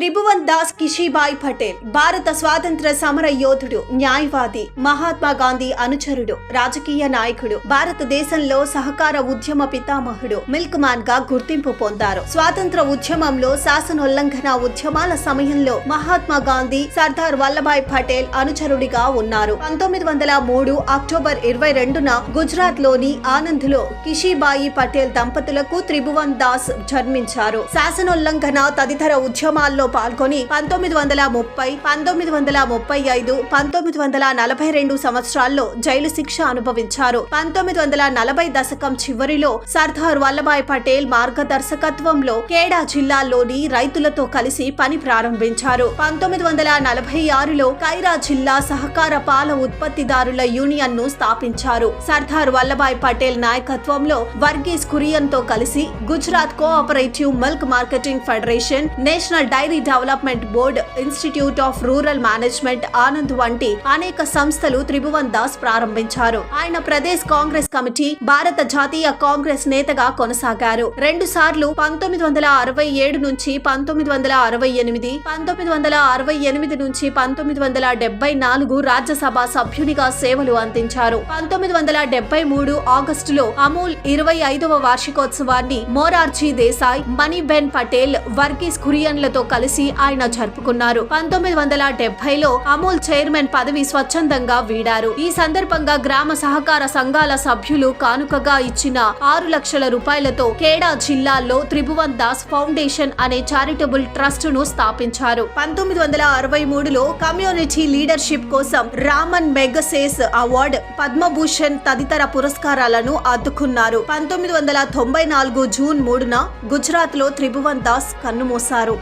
త్రిభువన్ దాస్ కిషిబాయ్ పటేల్ భారత స్వాతంత్ర సమర యోధుడు న్యాయవాది మహాత్మా గాంధీ అనుచరుడు రాజకీయ నాయకుడు భారతదేశంలో సహకార ఉద్యమ పితామహుడు మిల్క్ మాన్గా గుర్తింపు పొందారు. స్వాతంత్ర ఉద్యమంలో శాసనోల్లంఘన ఉద్యమాల సమయంలో మహాత్మా గాంధీ సర్దార్ వల్లభాయ్ పటేల్ అనుచరుడిగా ఉన్నారు. పంతొమ్మిది వందల మూడు అక్టోబర్ ఇరవై రెండున గుజరాత్లోని ఆనంద్లో కిషిబాయి పటేల్ దంపతులకు త్రిభువన్ దాస్ జన్మించారు. శాసనోల్లంఘన తదితర ఉద్యమాల్లో పాల్గొని పంతొమ్మిది వందల ముప్పై పంతొమ్మిది వందల ముప్పై ఐదు పంతొమ్మిది వందల నలభై రెండు సంవత్సరాల్లో జైలు శిక్ష అనుభవించారు. పంతొమ్మిది వందల నలభై దశకం చివరిలో సర్దార్ వల్లభాయ్ పటేల్ మార్గదర్శకత్వంలో కేడా జిల్లాలోని రైతులతో కలిసి పని ప్రారంభించారు. పంతొమ్మిది వందల నలభై ఆరులో కైరా జిల్లా సహకార పాల ఉత్పత్తిదారుల యూనియన్ను స్థాపించారు. సర్దార్ వల్లభాయ్ పటేల్ నాయకత్వంలో వర్గీస్ కురియన్తో కలిసి Gujarat Cooperative Milk Marketing Federation National Dairy Development Board Institute of Rural Management Anand వంటి అనేక సంస్థలు త్రిభువన్ దాస్ ప్రారంభించారు. ఆయన ప్రదేశ్ కాంగ్రెస్ కమిటీ భారత జాతీయ కాంగ్రెస్ నేతగా కొనసాగారు. రెండు సార్లు పంతొమ్మిది వందల అరవై ఏడు నుంచి పంతొమ్మిది వందల అరవై ఎనిమిది పంతొమ్మిది వందల అరవై ఎనిమిది నుంచి పంతొమ్మిది వందల డెబ్బై నాలుగు రాజ్యసభ సభ్యునిగా సేవలు అందించారు. పంతొమ్మిది వందల డెబ్బై మూడు ఆగస్టులో అమూల్ ఇరవై ఐదవ వార్షికోత్సవాన్ని మోరార్జీ దేశాయ్ మణిబెన్ పటేల్ వర్గీస్ కురియన్లతో కలిసి ఆయన జరుపుకున్నారు. పంతొమ్మిది వందల డెబ్బైలో అమూల్ చైర్మన్ పదవి స్వచ్ఛందంగా వీడారు. ఈ సందర్భంగా గ్రామ సహకార సంఘాల సభ్యులు కానుకగా ఇచ్చిన ఆరు లక్షల రూపాయలతో కేడా జిల్లాలో త్రిభువన్ దాస్ ఫౌండేషన్ అనే చారిటబుల్ ట్రస్ట్ను స్థాపించారు. పంతొమ్మిది వందల అరవై మూడులో కమ్యూనిటీ లీడర్షిప్ కోసం రామన్ మెగసేస్ అవార్డ్ పద్మభూషణ్ తదితర పురస్కారాలను అద్దుకున్నారు పంతొమ్మిది వందల తొంభై నాలుగు జూన్ మూడున గుజరాత్లో త్రిభువన్ దాస్ కన్నుమూశారు.